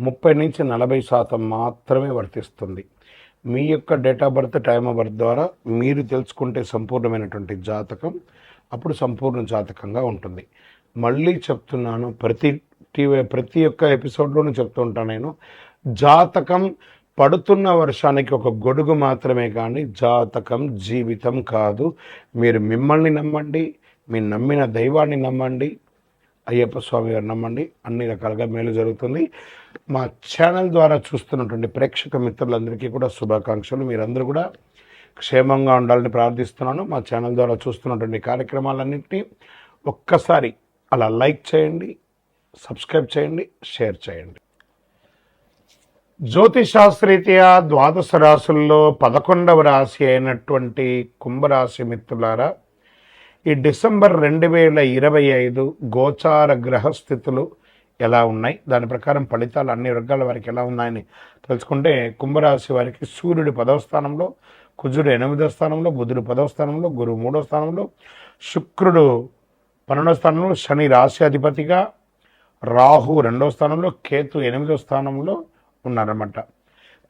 ముప్పై నుంచి నలభై శాతం మాత్రమే వర్తిస్తుంది. మీ యొక్క date of birth time of birth ద్వారా మీరు తెలుసుకుంటే సంపూర్ణమైనటువంటి జాతకం అప్పుడు సంపూర్ణ జాతకంగా ఉంటుంది. మళ్ళీ చెప్తున్నాను ప్రతి టీవీ ప్రతి ఒక్క ఎపిసోడ్లోనూ చెప్తూ ఉంటాను నేను జాతకం పడుతున్న వర్షానికి ఒక గొడుగు మాత్రమే కానీ జాతకం జీవితం కాదు. మీరు మిమ్మల్ని నమ్మండి మీ నమ్మిన దైవాన్ని నమ్మండి అయ్యప్ప స్వామి గారు నమ్మండి అన్ని రకాలుగా మేలు జరుగుతుంది. మా ఛానల్ ద్వారా చూస్తున్నటువంటి ప్రేక్షక మిత్రులందరికీ కూడా శుభాకాంక్షలు. మీరందరూ కూడా క్షేమంగా ఉండాలని ప్రార్థిస్తున్నాను. మా ఛానల్ ద్వారా చూస్తున్నటువంటి కార్యక్రమాలన్నింటినీ ఒక్కసారి అలా లైక్ చేయండి సబ్స్క్రైబ్ చేయండి షేర్ చేయండి. జ్యోతిశాస్త్రీత్యా ద్వాదశ రాశుల్లో పదకొండవ రాశి అయినటువంటి కుంభరాశి మిత్రులారా ఈ డిసెంబర్ రెండు వేల ఇరవై ఐదు గోచార గ్రహస్థితులు ఎలా ఉన్నాయి దాని ప్రకారం ఫలితాలు అన్ని వర్గాల వారికి ఎలా ఉన్నాయని తెలుసుకుంటే కుంభరాశి వారికి సూర్యుడు పదవ స్థానంలో కుజుడు ఎనిమిదో స్థానంలో బుధుడు పదవ స్థానంలో గురువు మూడో స్థానంలో శుక్రుడు పన్నెండో స్థానంలో శని రాశి అధిపతిగా రాహు రెండో స్థానంలో కేతు ఎనిమిదో స్థానంలో ఉన్నారన్నమాట.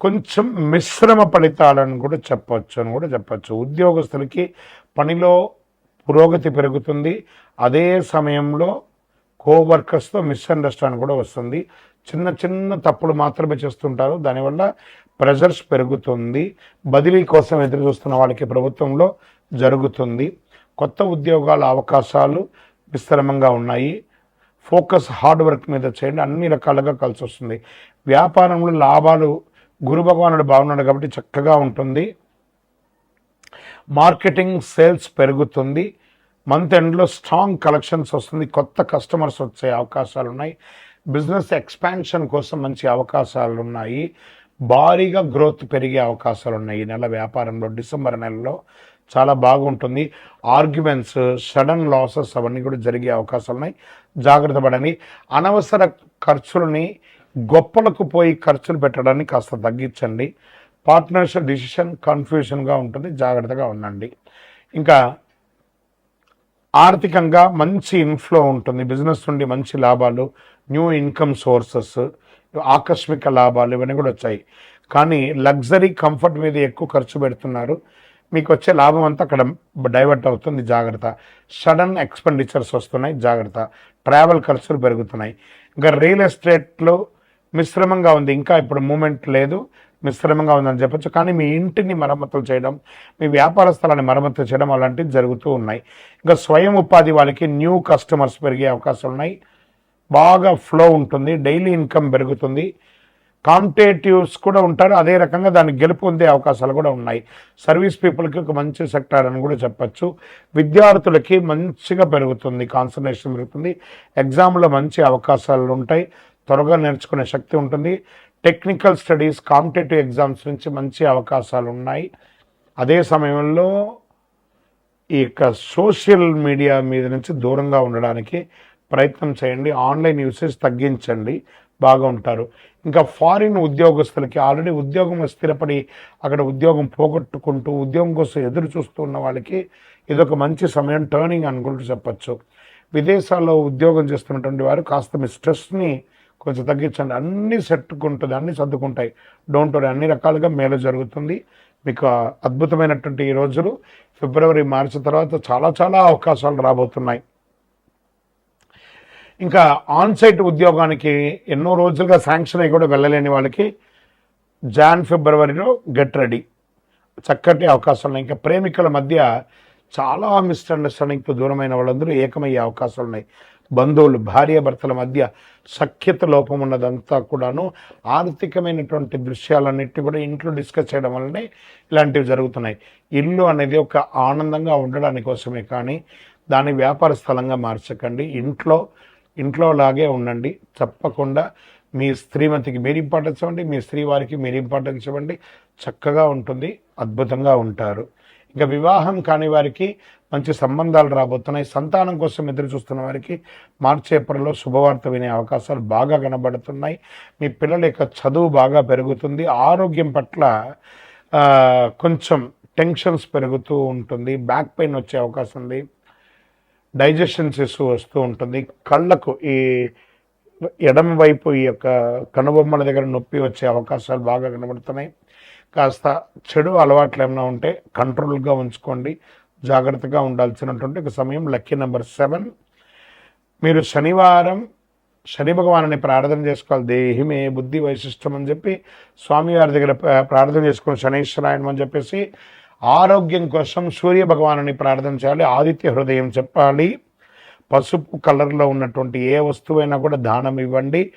కొంచెం మిశ్రమ ఫలితాలను కూడా చెప్పొచ్చు అని కూడా చెప్పవచ్చు ఉద్యోగస్తులకి పనిలో పురోగతి పెరుగుతుంది. అదే సమయంలో కోవర్కర్స్తో మిస్అండర్స్టాండ్ కూడా వస్తుంది. చిన్న చిన్న తప్పులు మాత్రమే చేస్తుంటారు. దానివల్ల ప్రెజర్స్ పెరుగుతుంది. బదిలీ కోసం ఎదురు చూస్తున్న వాళ్ళకి ప్రభుత్వంలో జరుగుతుంది. కొత్త ఉద్యోగాల అవకాశాలు విస్తరంగా ఉన్నాయి. ఫోకస్ హార్డ్ వర్క్ మీద చేయండి. అన్ని రకాలుగా కలిసి వస్తుంది. వ్యాపారంలో లాభాలు గురు భగవానుడు బాగున్నాడు కాబట్టి చక్కగా ఉంటుంది. మార్కెటింగ్ సేల్స్ పెరుగుతుంది. మంత్ ఎండ్లో స్ట్రాంగ్ కలెక్షన్స్ వస్తుంది. కొత్త కస్టమర్స్ వచ్చే అవకాశాలు ఉన్నాయి బిజినెస్ ఎక్స్పాన్షన్ కోసం మంచి అవకాశాలు ఉన్నాయి భారీగా గ్రోత్ పెరిగే అవకాశాలు ఉన్నాయి ఈ నెల వ్యాపారంలో. డిసెంబర్ నెలలో చాలా బాగుంటుంది. ఆర్గ్యుమెంట్స్ సడన్ లాసెస్ అవన్నీ కూడా జరిగే అవకాశాలు ఉన్నాయి జాగ్రత్త పడండి. అనవసర ఖర్చులని గొప్పలకు పోయి ఖర్చులు పెట్టడాన్ని కాస్త తగ్గించండి. పార్ట్నర్షిప్ డిసిషన్ కన్ఫ్యూషన్గా ఉంటుంది. జాగ్రత్తగా ఉండండి. ఇంకా ఆర్థికంగా మంచి ఇన్ఫ్లో ఉంటుంది. బిజినెస్ నుండి మంచి లాభాలు న్యూ ఇన్కమ్ సోర్సెస్ ఆకస్మిక లాభాలు ఇవన్నీ కూడా వచ్చాయి. కానీ లగ్జరీ కంఫర్ట్ మీద ఎక్కువ ఖర్చు పెడుతున్నారు. మీకు వచ్చే లాభం అంతా అక్కడ డైవర్ట్ అవుతుంది. జాగ్రత్త. సడన్ ఎక్స్పెండిచర్స్ వస్తున్నాయి. జాగ్రత్త. ట్రావెల్ ఖర్చులు పెరుగుతున్నాయి. ఇంకా రియల్ ఎస్టేట్లో మిశ్రమంగా ఉంది. ఇంకా ఇప్పుడు మూమెంట్ లేదు. మిశ్రమంగా ఉందని చెప్పొచ్చు. కానీ మీ ఇంటిని మరమ్మతులు చేయడం మీ వ్యాపార స్థలాన్ని మరమ్మతులు చేయడం అలాంటివి జరుగుతూ ఉన్నాయి. ఇంకా స్వయం ఉపాధి వాళ్ళకి న్యూ కస్టమర్స్ పెరిగే అవకాశాలు ఉన్నాయి. బాగా ఫ్లో ఉంటుంది డైలీ ఇన్కమ్ పెరుగుతుంది. కాంపిటేటివ్స్ కూడా ఉంటారు. అదే రకంగా దాన్ని గెలుపు పొందే అవకాశాలు కూడా ఉన్నాయి. సర్వీస్ పీపుల్కి ఒక మంచి సెక్టార్ అని కూడా చెప్పచ్చు. విద్యార్థులకి మంచిగా పెరుగుతుంది కాన్సన్ట్రేషన్ పెరుగుతుంది. ఎగ్జామ్లో మంచి అవకాశాలు ఉంటాయి. త్వరగా నేర్చుకునే శక్తి ఉంటుంది. టెక్నికల్ స్టడీస్ కాంపిటేటివ్ ఎగ్జామ్స్ నుంచి మంచి అవకాశాలు ఉన్నాయి. అదే సమయంలో ఈ యొక్క సోషల్ మీడియా మీద నుంచి దూరంగా ఉండడానికి ప్రయత్నం చేయండి. ఆన్లైన్ యూసేజ్ తగ్గించండి. బాగా ఉంటారు ఇంకా ఫారిన్ ఉద్యోగస్తులకి ఆల్రెడీ ఉద్యోగం స్థిరపడి అక్కడ ఉద్యోగం పోగొట్టుకుంటూ ఉద్యోగం కోసం ఎదురు చూస్తూ ఉన్న వాళ్ళకి ఇదొక మంచి సమయం టర్నింగ్ అనుకుంటూ చెప్పచ్చు. విదేశాల్లో ఉద్యోగం చేస్తున్నటువంటి వారు కాస్త మీ స్ట్రెస్ని కొంచెం తగ్గించండి. అన్నీ సెట్టుకుంటుంది అన్నీ సర్దుకుంటాయి. డోంట్ వరీ అన్ని రకాలుగా మేలు జరుగుతుంది. మీకు అద్భుతమైనటువంటి ఈ రోజులు ఫిబ్రవరి మార్చి తర్వాత చాలా చాలా అవకాశాలు రాబోతున్నాయి. ఇంకా ఆన్ సైట్ ఉద్యోగానికి ఎన్నో రోజులుగా శాంక్షన్ అయ్యి కూడా వెళ్ళలేని వాళ్ళకి జాన్ ఫిబ్రవరిలో గెట్ రెడీ చక్కటి అవకాశాలు ఉన్నాయి. ఇంకా ప్రేమికుల మధ్య చాలా మిస్అండర్స్టాండింగ్కి దూరమైన వాళ్ళందరూ ఏకమయ్యే అవకాశాలు ఉన్నాయి. బంధువులు భార్యాభర్తల మధ్య సఖ్యత లోపం ఉన్నదంతా కూడాను ఆర్థికమైనటువంటి దృశ్యాలన్నిటి కూడా ఇంట్లో డిస్కస్ చేయడం వల్లనే ఇలాంటివి జరుగుతున్నాయి. ఇల్లు అనేది ఒక ఆనందంగా ఉండడానికి కోసమే కానీ దాన్ని వ్యాపార స్థలంగా మార్చకండి. ఇంట్లో ఇంట్లో లాగే ఉండండి. తప్పకుండా మీ స్త్రీమతికి మీరు ఇంపార్టెన్స్ ఇవ్వండి మీ స్త్రీ వారికి మీరు ఇంపార్టెన్స్ ఇవ్వండి. చక్కగా ఉంటుంది అద్భుతంగా ఉంటారు. ఇంకా వివాహం కాని వారికి మంచి సంబంధాలు రాబోతున్నాయి. సంతానం కోసం ఎదురు చూస్తున్న వారికి మార్చి ఏప్రిల్లో శుభవార్త వినే అవకాశాలు బాగా కనబడుతున్నాయి. మీ పిల్లల యొక్క చదువు బాగా పెరుగుతుంది. ఆరోగ్యం పట్ల కొంచెం టెన్షన్స్ పెరుగుతూ ఉంటుంది. బ్యాక్ పెయిన్ వచ్చే అవకాశం ఉంది. డైజెషన్ ఇష్యూ వస్తూ ఉంటుంది. కళ్ళకు ఈ ఎడమ వైపు ఈ యొక్క కనుబొమ్మల దగ్గర నొప్పి వచ్చే అవకాశాలు బాగా కనబడుతున్నాయి. కాస్త చెడు అలవాట్లు ఏమైనా ఉంటే కంట్రోల్గా ఉంచుకోండి. జాగ్రత్తగా ఉండాల్సినటువంటి ఒక సమయం. Lucky number seven. మీరు శనివారం శని భగవాన్ని ప్రార్థన చేసుకోవాలి. దేహిమే బుద్ధి వైశిష్టం అని చెప్పి స్వామివారి దగ్గర ప్రార్థన చేసుకుని శనీశ్వరాయణం అని చెప్పేసి ఆరోగ్యం కోసం సూర్య భగవానుని ప్రార్థన చేయాలి. ఆదిత్య హృదయం చెప్పాలి. పసుపు కలర్లో ఉన్నటువంటి ఏ వస్తువైనా కూడా దానం ఇవ్వండి.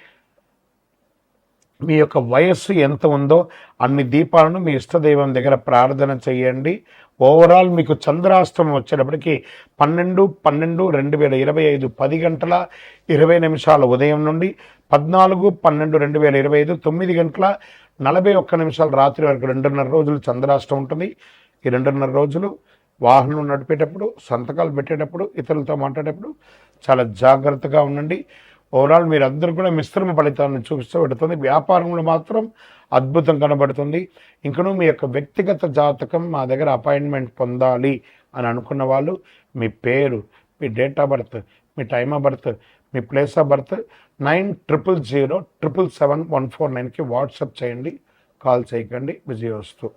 మీ యొక్క వయస్సు ఎంత ఉందో అన్ని దీపాలను మీ ఇష్టదైవం దగ్గర ప్రార్థన చేయండి. ఓవరాల్ మీకు చంద్రాష్టమం వచ్చేటప్పటికి పన్నెండు పన్నెండు రెండు వేల ఇరవై ఐదు పది గంటల ఇరవై నిమిషాల ఉదయం నుండి పద్నాలుగు పన్నెండు రెండు వేల ఇరవై ఐదు తొమ్మిది గంటల నలభై ఒక్క నిమిషాల రాత్రి వరకు రెండున్నర రోజులు చంద్రాష్టం ఉంటుంది. ఈ రెండున్నర రోజులు వాహనం నడిపేటప్పుడు సంతకాలు పెట్టేటప్పుడు ఇతరులతో మాట్లాడేటప్పుడు చాలా జాగ్రత్తగా ఉండండి. ఓవరాల్ మీరందరూ కూడా మిశ్రమ ఫలితాలను చూపిస్తూ పెడుతుంది. వ్యాపారంలో మాత్రం అద్భుతం కనబడుతుంది. ఇంకనూ మీ యొక్క వ్యక్తిగత జాతకం మా దగ్గర అపాయింట్మెంట్ పొందాలి అని అనుకున్న వాళ్ళు మీ పేరు మీ డేట్ ఆఫ్ బర్త్ మీ time of birth me place of birth nine triple zero triple seven one four నైన్కి వాట్సాప్ చేయండి కాల్ చేయకండి. విజయ వస్తూ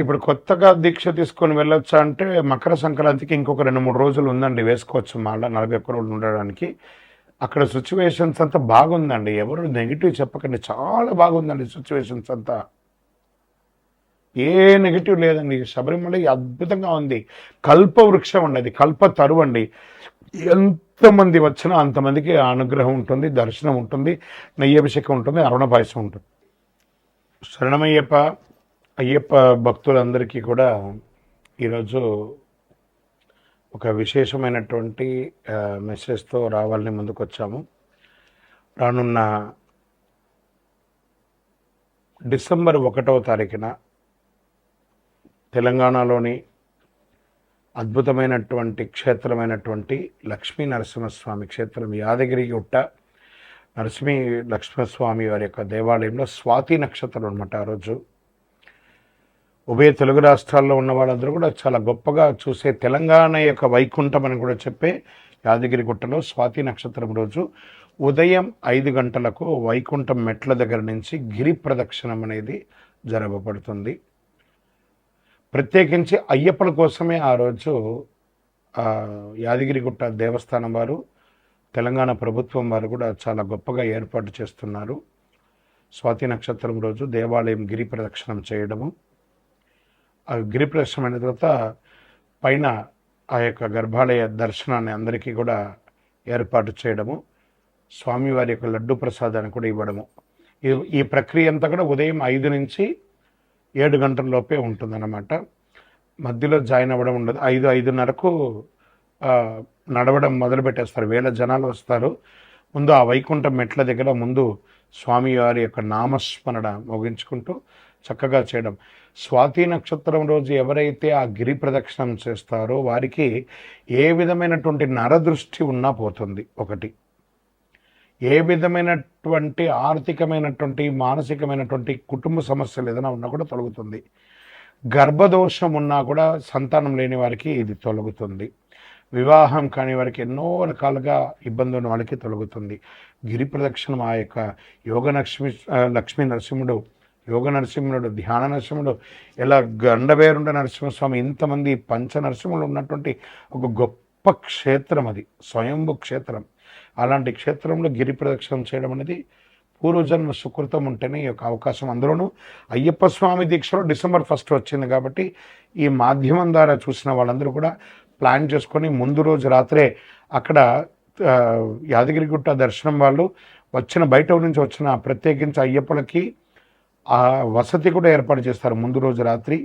ఇప్పుడు కొత్తగా దీక్ష తీసుకొని వెళ్ళొచ్చా అంటే మకర సంక్రాంతికి ఇంకొక రెండు మూడు రోజులు ఉందండి. వేసుకోవచ్చు మళ్ళీ నలభై ఒక్క రోజులు ఉండడానికి. అక్కడ సిచ్యువేషన్స్ అంతా బాగుందండి. ఎవరు నెగిటివ్ చెప్పకండి. చాలా బాగుందండి సిచ్యువేషన్స్ అంతా. ఏ నెగిటివ్ లేదండి. శబరిమల అద్భుతంగా ఉంది. కల్ప వృక్షం అండి అది. కల్ప తరువు అండి. ఎంతమంది వచ్చినా అంతమందికి అనుగ్రహం ఉంటుంది దర్శనం ఉంటుంది నెయ్యభిషేకం ఉంటుంది అరుణ పాయసం ఉంటుంది. శరణమయ్యప్ప అయ్యప్ప భక్తులందరికీ కూడా ఈరోజు ఒక విశేషమైనటువంటి మెసేజ్తో రావాలని ముందుకు వచ్చాము రానున్న డిసెంబర్ ఒకటవ తారీఖున తెలంగాణలోని అద్భుతమైనటువంటి క్షేత్రమైనటువంటి లక్ష్మీ నరసింహస్వామి క్షేత్రం యాదగిరి గుట్ట నరసింహ లక్ష్మీస్వామి వారి యొక్క దేవాలయంలో స్వాతి నక్షత్రం అనమాట ఆ రోజు. ఉభయ తెలుగు రాష్ట్రాల్లో ఉన్న వాళ్ళందరూ కూడా చాలా గొప్పగా చూసే తెలంగాణ యొక్క వైకుంఠం అని కూడా చెప్పే యాదగిరి గుట్టలో స్వాతి నక్షత్రం రోజు ఉదయం ఐదు గంటలకు వైకుంఠం మెట్ల దగ్గర నుంచి గిరి ప్రదక్షిణం అనేది జరపబడుతుంది. ప్రత్యేకించి అయ్యప్పల కోసమే ఆ రోజు యాదగిరిగుట్ట దేవస్థానం వారు తెలంగాణ ప్రభుత్వం వారు కూడా చాలా గొప్పగా ఏర్పాటు చేస్తున్నారు. స్వాతి నక్షత్రం రోజు దేవాలయం గిరి ప్రదక్షిణం చేయడము అవి గిరి అయిన తర్వాత పైన ఆ యొక్క గర్భాలయ దర్శనాన్ని అందరికీ కూడా ఏర్పాటు చేయడము స్వామివారి యొక్క లడ్డు ప్రసాదాన్ని కూడా ఇవ్వడము. ఈ- ఈ ప్రక్రియ అంతా కూడా ఉదయం ఐదు నుంచి ఏడు గంటల లోపే ఉంటుందన్నమాట. మధ్యలో జాయిన్ అవ్వడం ఉండదు. ఐదు ఐదున్నరకు నడవడం మొదలు పెట్టేస్తారు. వేల జనాలు వస్తారు. ముందు ఆ వైకుంఠం మెట్ల దగ్గర ముందు స్వామివారి యొక్క నామస్మరణ ముగించుకుంటూ చక్కగా చేయడం. స్వాతి నక్షత్రం రోజు ఎవరైతే ఆ గిరి ప్రదక్షిణం చేస్తారో వారికి ఏ విధమైనటువంటి నరదృష్టి ఉన్నా పోతుంది. ఒకటి ఏ విధమైనటువంటి ఆర్థికమైనటువంటి మానసికమైనటువంటి కుటుంబ సమస్యలు ఏదైనా ఉన్నా కూడా తొలగుతుంది. గర్భదోషం ఉన్నా కూడా సంతానం లేని వారికి ఇది తొలగుతుంది. వివాహం కాని వారికి ఎన్నో రకాలుగా ఇబ్బంది ఉన్న వాళ్ళకి తొలగుతుంది. గిరి ప్రదక్షిణం ఆ యొక్క యోగ లక్ష్మి లక్ష్మీ నరసింహుడు యోగ నరసింహుడు ధ్యాన నరసింహుడు ఇలా గండవేరుండ నరసింహస్వామి ఇంతమంది పంచ నరసింహులు ఉన్నటువంటి ఒక గొప్ప క్షేత్రం అది స్వయంభు క్షేత్రం. అలాంటి క్షేత్రంలో గిరి ప్రదక్షిణం చేయడం అనేది పూర్వజన్మ సుకృతం ఉంటేనే ఈ యొక్క అవకాశం అందులోనూ. అయ్యప్ప స్వామి దీక్షలో డిసెంబర్ ఫస్ట్ వచ్చింది కాబట్టి ఈ మాధ్యమం ద్వారా చూసిన వాళ్ళందరూ కూడా ప్లాన్ చేసుకొని ముందు రోజు రాత్రే అక్కడ యాదగిరిగుట్ట దర్శనం వాళ్ళు వచ్చిన బయట నుంచి వచ్చిన ప్రత్యేకించి అయ్యప్పలకి ఆ వసతి కూడా ఏర్పాటు చేస్తారు. ముందు రోజు రాత్రి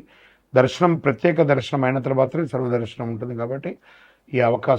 దర్శనం ప్రత్యేక దర్శనం అయిన తర్వాతనే సర్వదర్శనం ఉంటుంది కాబట్టి ఈ అవకాశం